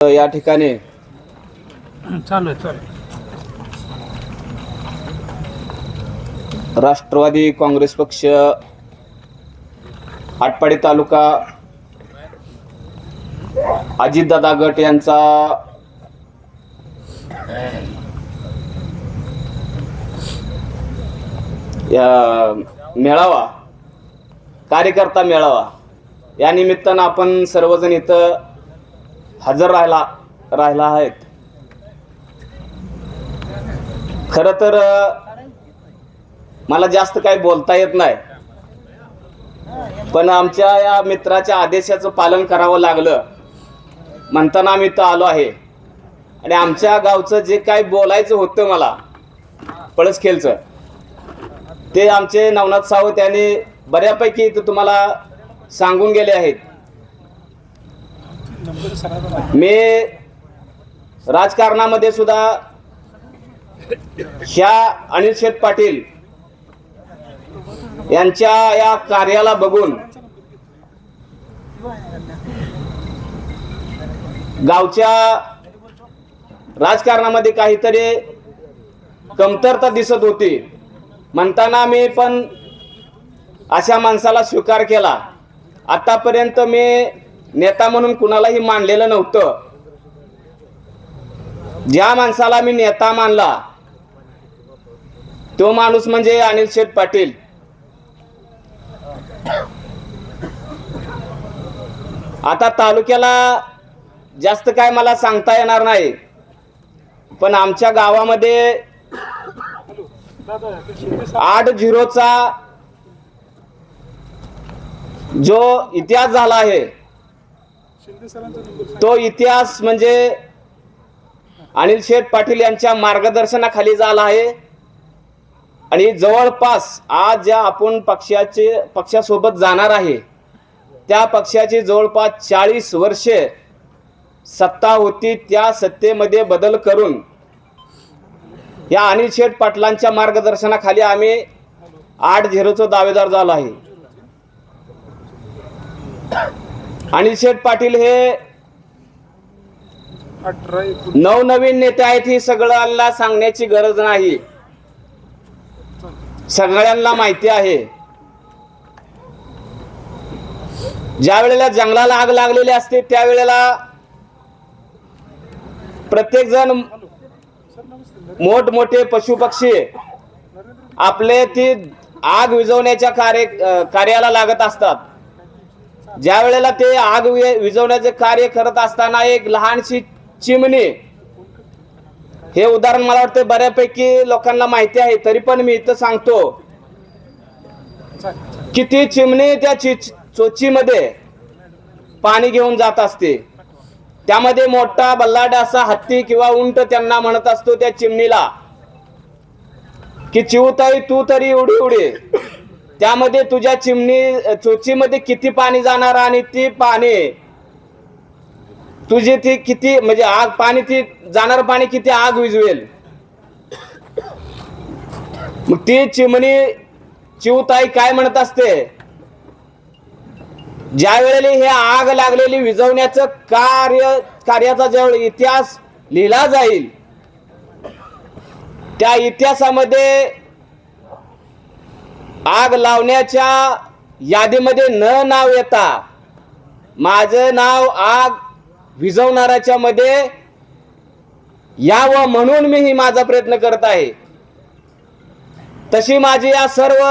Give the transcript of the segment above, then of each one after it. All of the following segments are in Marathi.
या ठिकाणी चालू चालू. राष्ट्रवादी काँग्रेस पक्ष आटपाडी तालुका अजितदादा गट यांचा या मेळावा कार्यकर्ता मेळावा या निमित्तानं आपण सर्वजण इथं हजर राहिला राहिला आहेत. खरं तर मला जास्त काही बोलता येत नाही. पण आमच्या या मित्राच्या आदेशाचं पालन करावं लागलं. म्हणताना आम्ही इथं आलो आहे. आणि आमच्या गावचं जे काही बोलायचं होतं मला पळसखेलचं ते आमचे नवनाथ सावंत यांनी बऱ्यापैकी इथं तुम्हाला सांगून गेले आहेत. मी राजकारणामध्ये सुद्धा ह्या अनिल शेठ पाटील यांच्या या कार्याला बघून गावच्या राजकारणामध्ये काहीतरी कमतरता दिसत होती. म्हणताना मी पण अशा माणसाला स्वीकार केला. आतापर्यंत मी नेता म्हणून कुणालाही मानलेलं नव्हतं. ज्या माणसाला मी नेता मानला तो माणूस म्हणजे अनिल शेठ पाटील. आता तालुक्याला जास्त काय मला सांगता येणार नाही पण आमच्या गावामध्ये आठ झिरोचा जो इतिहास झाला आहे तो इतिहास म्हणजे अनिल शेठ पाटील यांच्या मार्गदर्शनाखाली झाला आहे. आणि जवळपास आज ज्या आपण पक्षाचे पक्षासोबत जाणार आहे त्या पक्षाची जवळपास चाळीस वर्षे सत्ता होती त्या सत्तेमध्ये बदल करून. या अनिल शेठ पाटलांच्या मार्गदर्शनाखाली आम्ही आठ झिरोचं दावेदार झालो आहे. अनिल शेठ पाटील हे नवनवीन नेते आहेत ही सगळ्यांना सांगण्याची गरज नाही. सगळ्यांना माहिती आहे. ज्या वेळेला जंगलाला आग लागलेली असते त्यावेळेला प्रत्येक जण मोठमोठे पशुपक्षी आपले ती आग विझवण्याच्या कार्य कार्याला लागत असतात. ज्या वेळेला ते आग वि- विझवण्याचे कार्य करत असताना एक लहानशी चिमणी हे उदाहरण मला वाटतं बऱ्यापैकी लोकांना माहिती आहे तरी पण मी इथं सांगतो की ती चिमणी त्या चि चोचीमध्ये पाणी घेऊन जात असते. त्यामध्ये मोठा बल्लाड असा हत्ती किंवा उंट त्यांना म्हणत असतो त्या चिमणीला की चिवताई तू तरी उडी उडी. त्यामध्ये तुझ्या चिमणी चुचीमध्ये किती पाणी जाणार आणि ती पाणी तुझी ती किती म्हणजे आग पाणी ती जाणार पाणी किती आग विजवेल मग ती चिमणी चिवताई काय म्हणत असते? ज्या वेळेला हे आग लागलेली विझवण्याचं कार्य कार्याचा जेवढ इतिहास लिहिला जाईल त्या इतिहासामध्ये आग लावण्याच्या यादीमध्ये न नाव येता माझं नाव आग विझवणाऱ्याच्या मध्ये यावं म्हणून मी ही माझा प्रयत्न करत आहे. तशी माझी या सर्व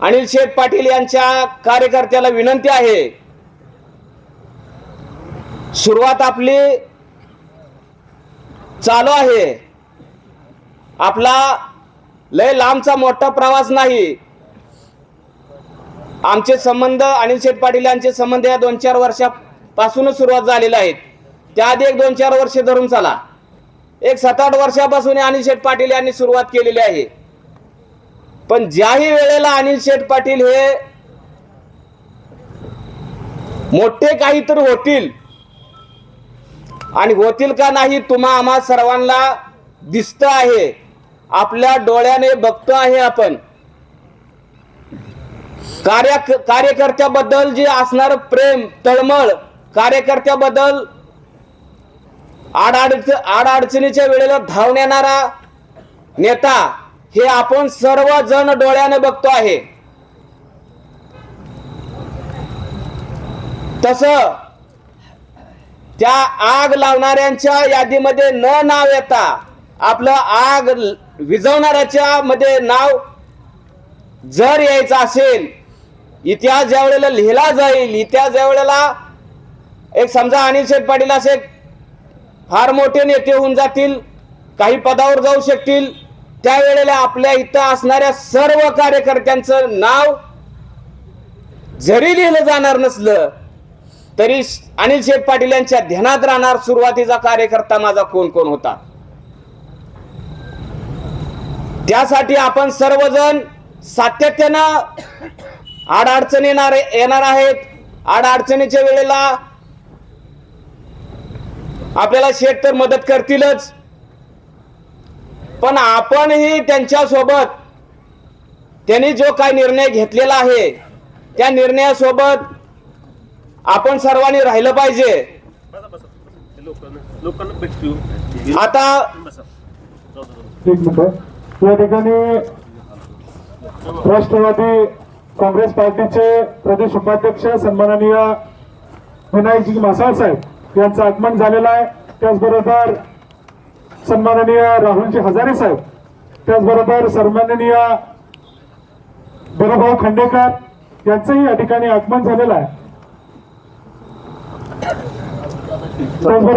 अनिल शेठ पाटील यांच्या कार्यकर्त्याला विनंती आहे. सुरुवात आपली चालू आहे. आपला लय लांबचा मोठा प्रवास नाही. आमचे संबंध अनिल शेठ पाटील यांचे संबंध या दोन चार वर्षापासूनच सुरुवात झालेला आहेत. त्याआधी एक दोन चार वर्षे धरून चला. एक सात आठ वर्षापासून अनिल शेठ पाटील यांनी सुरुवात केलेली आहे. पण ज्याही वेळेला अनिल शेठ पाटील हे मोठे काहीतरी होतील. आणि होतील का नाही तुम्हा आम्हा सर्वांना दिसत आहे. आपल्या डोळ्याने बघतो आहे आपण. कार्य कार्यकर्त्याबद्दल जे असणार प्रेम तळमळ कार्यकर्त्याबद्दल आडाडच आडअडचणीच्या वेळेला धावून येणारा नेता हे आपण सर्वजण डोळ्याने बघतो आहे. तस त्या आग लावणाऱ्यांच्या यादीमध्ये न नाव येता आपलं आग ल- विझवणाऱ्याच्या मध्ये नाव जर यायचं असेल इतिहास ज्या वेळेला लिहिला जाईल इतिहास ज्या वेळेला एक समजा अनिल शेठ पाटील असे फार मोठे नेते होऊन जातील काही पदावर जाऊ शकतील त्यावेळेला आपल्या इथं असणाऱ्या सर्व कार्यकर्त्यांचं नाव जरी लिहिलं जाणार नसलं तरी अनिल शेठ पाटील यांच्या ध्यानात राहणार सुरुवातीचा कार्यकर्ता माझा कोण कोण होता? त्यासाठी आपण सर्वजण सातत्यानं आडअडचणी येणार येणार आहेत. आडअडचणीच्या वेळेला आपल्याला शेठ तर मदत करतीलच. पण आपणही त्यांच्यासोबत त्यांनी जो काही निर्णय घेतलेला आहे त्या निर्णयासोबत आपण सर्वांनी राहिलं पाहिजे. लोकांना लोकांना भेटू. आता एक मिनिट. या ठिकाणी राष्ट्रवादी काँग्रेस पार्टीचे प्रदेश उपाध्यक्ष सन्माननीय विनायकजी मासाळ साहेब यांचं आगमन झालेलं आहे. त्याचबरोबर सन्माननीय राहुलजी हजारे साहेब त्याचबरोबर सन्माननीय बरोभाऊ खंडेकर यांचंही या ठिकाणी आगमन झालेलं आहे. त्याचबरोबर